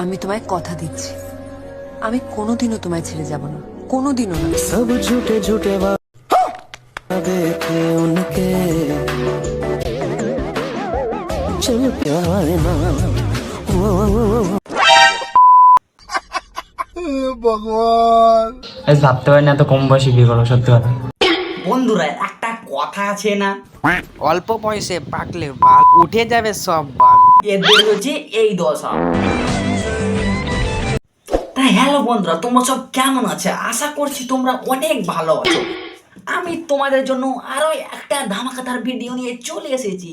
আমি তোমায় কথা দিচ্ছি। আমি কোনোদিনও তোমায় ছেড়ে যাব না। কোনোদিনও না। সব ঝুটে ঝুটে দেখে উনকে। ভাবতে পারি না এত কম বয়সে বিয়ে করো সত্যি কথা। বন্ধুরা একটা কথা আছে না? অল্প বয়সে পাকলে বাল উঠে যাবে সব বাল। এর হচ্ছে এই দশা। তাই হ্যালো বন্ধুরা তোমরা সব কেমন আছে? আশা করছি তোমরা অনেক ভালো আছো। আমি তোমাদের জন্য আরও একটা ধামাকাতার ভিডিও নিয়ে চলে এসেছি।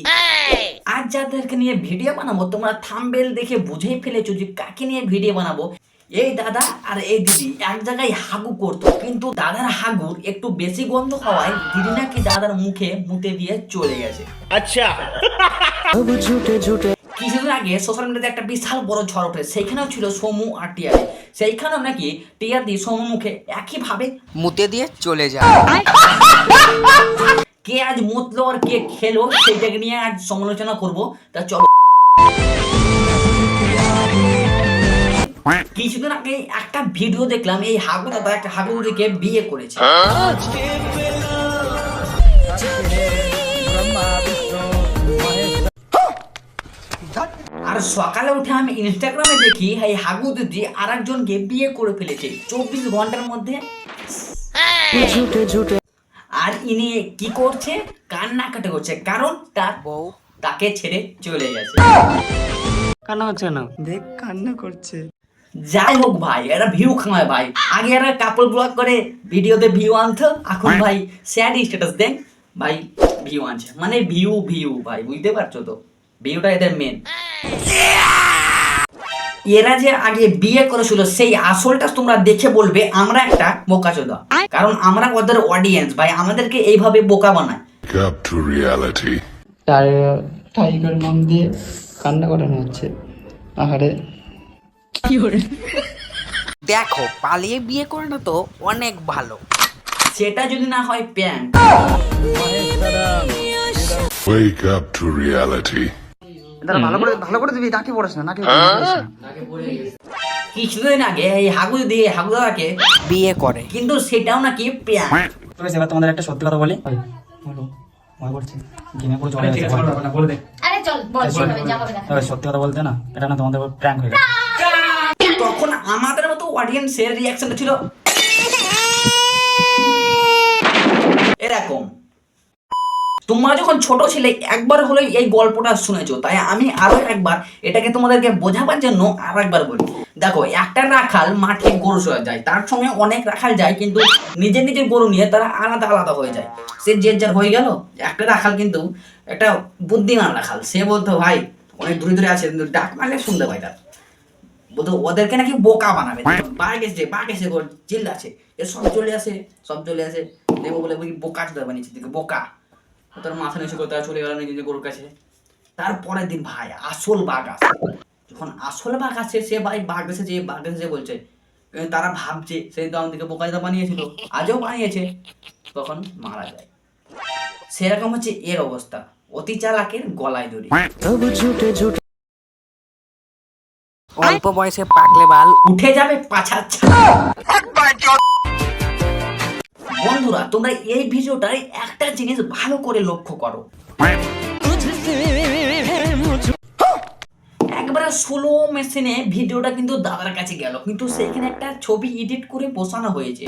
আজ যাদেরকে নিয়ে ভিডিও বানাবো তোমরা থামবেল দেখে বুঝেই ফেলেছো যে কাকে নিয়ে ভিডিও বানাবো। এই দাদা আর এই দিদি এক জায়গায় হাগু করতো কিন্তু দাদার হাগুর একটু বেশি গন্ধ হওয়ায় দিদি নাকি দাদার মুখে মুতে দিয়ে চলে গেছে। আচ্ছা। ঝুটে ঝুটে কিছুদিন আগে? সোশ্যাল মিডিয়াতে একটা বিশাল বড় ঝড় ওঠে, সেইখানেও ছিল সোমু আর টিয়াদি সেইখানেও নাকি টিয়াদি সোমু মুখে একইভাবে মুতে দিয়ে চলে যায়। কে আজ মুতলো আর কে খেলো সেইটাকে নিয়ে আজ সমালোচনা করব? তা চলো। কিছুদিন আগে একটা ভিডিও দেখলাম, এই হাগু দাদা একটা হাগু দিকে বিয়ে করেছে। আর সকালে উঠে আমি ইনস্টাগ্রামে দেখি এই হাগু দিদি আর একজনকে বিয়ে করে ফেলেছে। চব্বিশ ঘণ্টার মধ্যে। আর ইনি কি করছে? কান্না কাটে করছে কারণ তার বউ তাকে ছেড়ে চলে গেছে। কান্না হচ্ছে না দেখ কান্না করছে। যাই হোক ভাই এরা ভিউ খামায় ভাই। আগে এরা কাপড় ব্লগ করে ভিডিওতে ভিউ আনতো। এখন ভাই স্যাড স্ট্যাটাস দেখ ভাই ভিউ আনছে। মানে ভিউ ভিউ ভাই বুঝতে পারছ তো? ভিউটা এদের মেন এরা যে আগে বিয়ে করেছিল সেই আসলটা তোমরা দেখে বলবে আমরা একটা বোকা চোদা কারণ আমরা ওদের অডিয়েন্স ভাই আমাদেরকে এইভাবে বোকা বানায়. টাইগার নাম দিয়ে কান্না করানো হচ্ছে। আহারে। দেখো পালিয়ে বিয়ে করে না তো অনেক ভালো। সেটা যদি না হয় pant Wake up to reality. ভালো করে ভালো করে দিবি নাকি পড়াস না নাকি কিছুদিন আগে এই হাগু দিয়ে হাগু দাদাকে বিয়ে করে কিন্তু সেটাও নাকি তবে এবার তোমাদের একটা সত্যি কথা বলি। বলো। মনে করছি গেমে পুরো চলে গেছে। বলে দে। আরে চল বল সেভাবে যা হবে দেখা তবে সত্যি কথা বলতে না এটা না তোমাদের প্র্যাঙ্ক হয়ে গেছে। তখন আমাদের মতো অডিয়েন্সের রিয়াকশনটা ছিল। এরকম। তোমরা যখন ছোট ছিলে, একবার হলে এই গল্পটা শুনেছো। তাই আমি আরও একবার এটাকে তোমাদেরকে বোঝাবার জন্য আর একবার বলি। দেখো, একটা রাখাল মাঠে গরু চড়া যায়। তার সঙ্গে অনেক রাখাল যায়, কিন্তু নিজের নিজের গরু নিয়ে তারা আলাদা আলাদা হয়ে যায়। সে যে যার হয়ে গেল। একটা রাখাল কিন্তু একটা বুদ্ধিমান রাখাল। সে বলতো, ভাই, অনেক দূরে দূরে আছে, কিন্তু ডাক মারলে শুনতে পাই তার। বলতো, ওদেরকে নাকি বোকা বানাবে? বাঘ এসে বাঘ এসে চিল্লাছে এ সব চলে আসে, সব চলে আসে। দেখব বলে বোকা চোদা বানিয়েছে বোকা। তার মাথা নিচু করে তারা চলে গেল নিজে গরুর কাছে। তারপরের দিন ভাই আসল বাঘ আছে যখন আসল বাঘ আছে সে ভাই বাঘ এসেছে বাঘ এসেছে বলছে তারা ভাবছে সে তো আমাদেরকে বোকাজা বানিয়েছিল আজও বানিয়েছে তখন মারা যায়। সেরকম হচ্ছে এর অবস্থা অতি চালাকের গলায় দড়ি। অল্প বয়সে পাকলে বাল। উঠে যাবে পাছার বন্ধুরা, তোমরা এই ভিডিওটার একটা জিনিস ভালো করে লক্ষ্য করো। একবারে স্লো মেশিনে ভিডিওটা কিন্তু দাদার কাছে গেল। কিন্তু সেখানে একটা ছবি এডিট করে বসানো হয়েছে।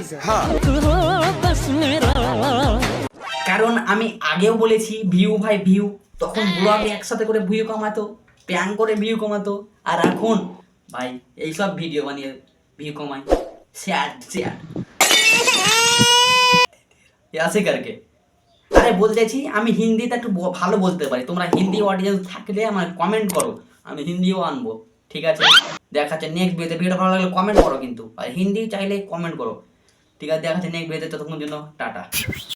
কারণ আমি আগেও বলেছি ভিউ ভাই ভিউ তখন ব্লগে একসাথে করে ভিউ কমাতো প্যাং করে ভিউ কমাতো, আর এখন, ভাই, এইসব ভিডিও বানিয়ে ভিউ কমাই। শেয়ার আছে কারকে? আরে বলতে চাইছি, আমি হিন্দিতে একটু ভালো বলতে পারি। তোমরা হিন্দি অডিয়েন্স থাকলে আমার কমেন্ট করো। আমি হিন্দিও আনব, ঠিক আছে? দেখাচ্ছে নেক্সট ভিডিওতে ভিডিও ভালো লাগলে কমেন্ট করো কিন্তু। আর হিন্দি চাইলে কমেন্ট করো। ঠিক আছে, দেখাচ্ছে নেক্সট ভিডিওতে ততক্ষণ জন্য টাটা।